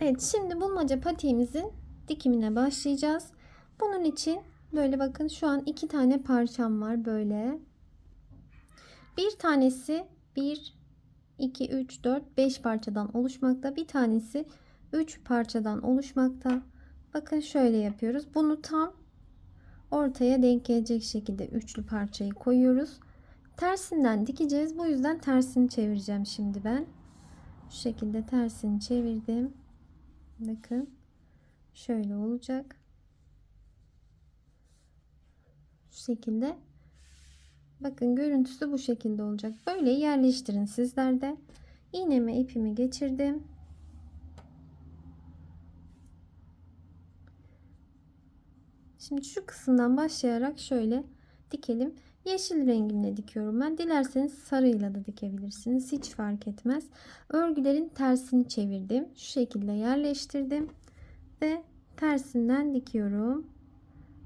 Evet şimdi bulmaca patiğimizin dikimine başlayacağız. Bunun için böyle bakın şu an iki tane parçam var böyle. Bir tanesi 1, 2, 3, 4, 5 parçadan oluşmakta. Bir tanesi 3 parçadan oluşmakta. Bakın şöyle yapıyoruz. Bunu tam ortaya denk gelecek şekilde üçlü parçayı koyuyoruz. Tersinden dikeceğiz. Bu yüzden tersini çevireceğim şimdi ben. Şu şekilde tersini çevirdim. Bakın. Şöyle olacak. Şu şekilde. Bakın görüntüsü bu şekilde olacak. Böyle yerleştirin sizler de. İğneme ipimi geçirdim. Şimdi şu kısımdan başlayarak şöyle dikelim. Yeşil rengimle dikiyorum ben. Dilerseniz sarıyla da dikebilirsiniz. Hiç fark etmez. Örgülerin tersini çevirdim. Şu şekilde yerleştirdim. Ve tersinden dikiyorum.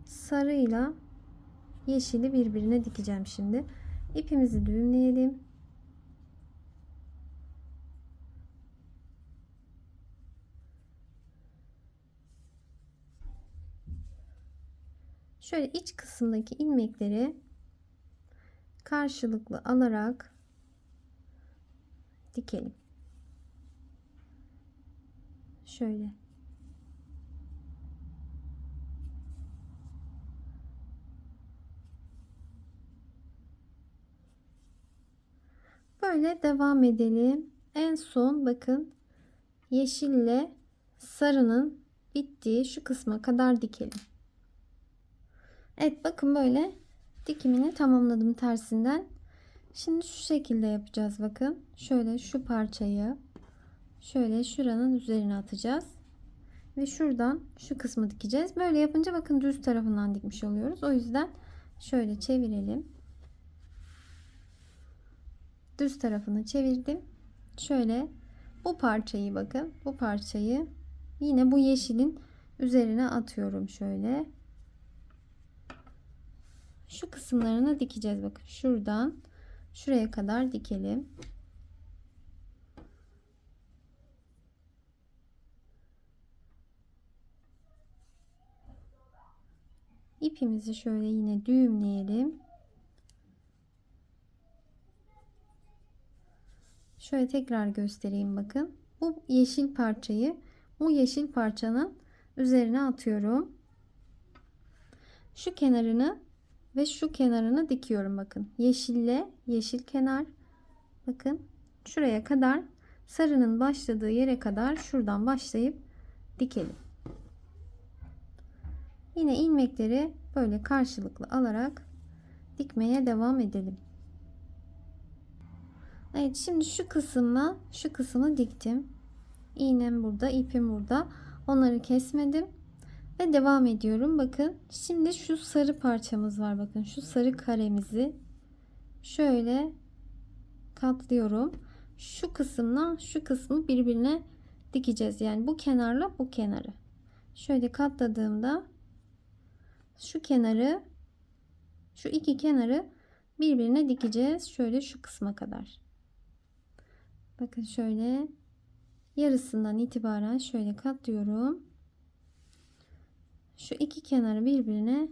Sarıyla yeşili birbirine dikeceğim şimdi. İpimizi düğümleyelim. Şöyle iç kısımdaki ilmekleri karşılıklı alarak dikelim. Şöyle. Böyle devam edelim. En son bakın yeşille sarının bittiği şu kısma kadar dikelim. Evet bakın böyle dikimini tamamladım tersinden. Şimdi şu şekilde yapacağız bakın. Şöyle şu parçayı şöyle şuranın üzerine atacağız. Ve şuradan şu kısmı dikeceğiz. Böyle yapınca bakın düz tarafından dikmiş oluyoruz. O yüzden şöyle çevirelim. Düz tarafını çevirdim. Şöyle bu parçayı bakın. Bu parçayı yine bu yeşilin üzerine atıyorum şöyle şu kısımlarını dikeceğiz. Bakın şuradan şuraya kadar dikelim. İpimizi şöyle yine düğümleyelim. Şöyle tekrar göstereyim bakın. Bu yeşil parçayı bu yeşil parçanın üzerine atıyorum. Şu kenarını ve şu kenarını dikiyorum bakın. Yeşille yeşil kenar. Bakın şuraya kadar sarının başladığı yere kadar şuradan başlayıp dikelim. Yine ilmekleri böyle karşılıklı alarak dikmeye devam edelim. Evet şimdi şu kısımla şu kısmı diktim. İğnem burada, ipim burada. Onları kesmedim. Ve devam ediyorum. Bakın şimdi şu sarı parçamız var. Bakın şu sarı karemizi şöyle katlıyorum. Şu kısımla şu kısmı birbirine dikeceğiz. Yani bu kenarla bu kenarı. Şöyle katladığımda şu kenarı şu iki kenarı birbirine dikeceğiz. Şöyle şu kısma kadar. Bakın şöyle yarısından itibaren şöyle katlıyorum şu iki kenarı birbirine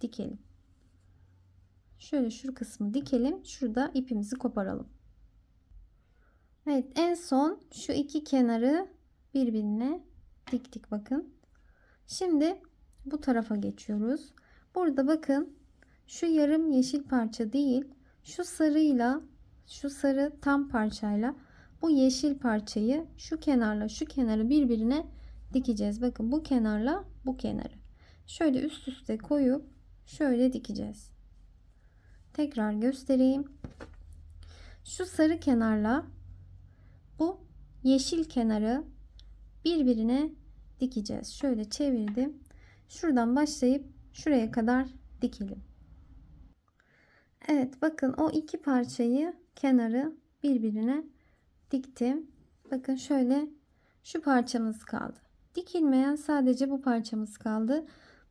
dikelim. Şöyle şu kısmı dikelim. Şurada ipimizi koparalım. Evet en son şu iki kenarı birbirine diktik bakın. Şimdi bu tarafa geçiyoruz. Burada bakın şu yarım yeşil parça değil şu sarıyla şu sarı tam parçayla bu yeşil parçayı şu kenarla şu kenarı birbirine dikeceğiz. Bakın bu kenarla bu kenarı. Şöyle üst üste koyup şöyle dikeceğiz. Tekrar göstereyim. Şu sarı kenarla bu yeşil kenarı birbirine dikeceğiz. Şöyle çevirdim. Şuradan başlayıp şuraya kadar dikelim. Evet bakın o iki parçayı kenarı birbirine diktim. Bakın şöyle şu parçamız kaldı. Dikilmeyen sadece bu parçamız kaldı.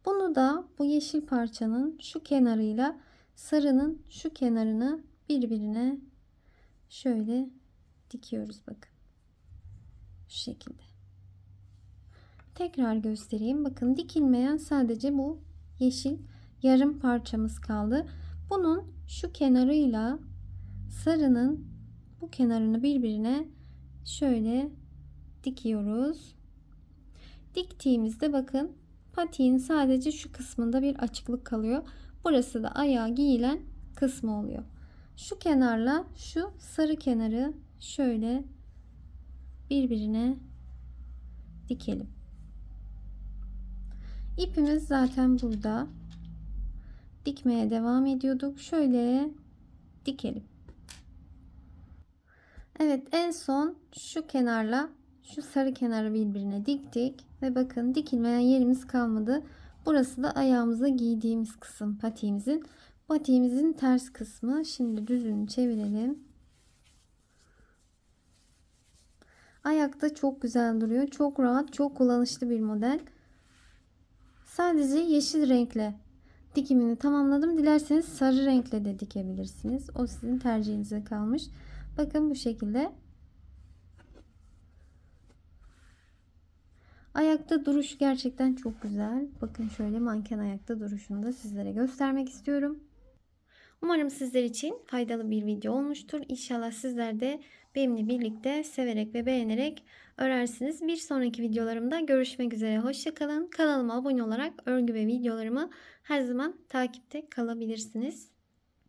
Bunu da bu yeşil parçanın şu kenarıyla sarının şu kenarını birbirine şöyle dikiyoruz bakın. Şu şekilde. Tekrar göstereyim. Bakın dikilmeyen sadece bu yeşil yarım parçamız kaldı. Bunun şu kenarıyla sarının bu kenarını birbirine şöyle dikiyoruz. Diktiğimizde bakın patiğin sadece şu kısmında bir açıklık kalıyor. Burası da ayağa giyilen kısmı oluyor. Şu kenarla şu sarı kenarı şöyle birbirine dikelim. İpimiz zaten burada. Dikmeye devam ediyorduk. Şöyle dikelim. Evet en son şu kenarla şu sarı kenarı birbirine diktik ve bakın dikilmeyen yerimiz kalmadı. Burası da ayağımıza giydiğimiz kısım patiğimizin. Patiğimizin ters kısmı. Şimdi düzünü çevirelim. Ayakta çok güzel duruyor. Çok rahat, çok kullanışlı bir model. Sadece yeşil renkle dikimini tamamladım. Dilerseniz sarı renkle de dikebilirsiniz. O sizin tercihinize kalmış. Bakın bu şekilde. Ayakta duruş gerçekten çok güzel. Bakın şöyle manken ayakta duruşunu da sizlere göstermek istiyorum. Umarım sizler için faydalı bir video olmuştur. İnşallah sizler de benimle birlikte severek ve beğenerek örersiniz. Bir sonraki videolarımda görüşmek üzere. Hoşçakalın. Kanalıma abone olarak örgü ve videolarımı her zaman takipte kalabilirsiniz.